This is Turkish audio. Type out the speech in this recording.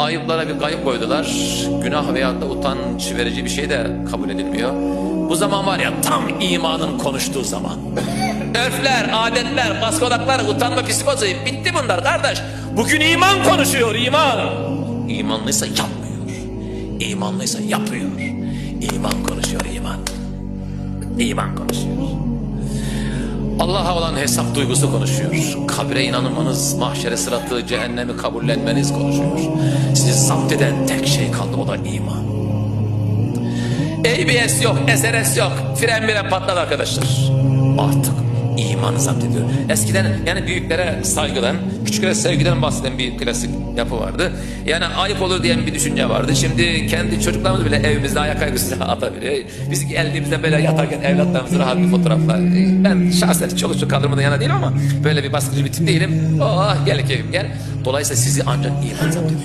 Ayıplara bir kayıp koydular. Günah veya da utanç verici bir şey de kabul edilmiyor. Bu zaman var ya tam imanın konuştuğu zaman. Örfler, adetler, baskodaklar, utanma psikozu bitti bunlar kardeş. Bugün iman konuşuyor iman. İmanlıysa yapmıyor. İmanlıysa yapıyor. İman konuşuyor iman. İman konuşuyor. Allah'a olan hesap duygusu konuşuyor. Kabre inanmanız, mahşere sıratı, cehennemi kabullenmeniz konuşuyor. Sizi zapt eden tek şey kaldı o da iman. ABS yok, SRS yok. Fren bile patladı arkadaşlar. Artık imanı zapt ediyor. Eskiden yani büyüklere saygıdan, küçüklere sevgiden bahseden bir klasik yapı vardı. Yani ayıp olur diyen bir düşünce vardı. Şimdi kendi çocuklarımız bile evimizde ayak aygısıyla atabiliyor. Biz geldiğimizde böyle yatarken evlatlarımızı rahat bir fotoğrafla. Ben şahsen çok çok kaldırmadan yana değilim ama böyle bir baskıcı bir tip değilim. Oh gel keyfim gel. Dolayısıyla sizi ancak iman zapt ediyor.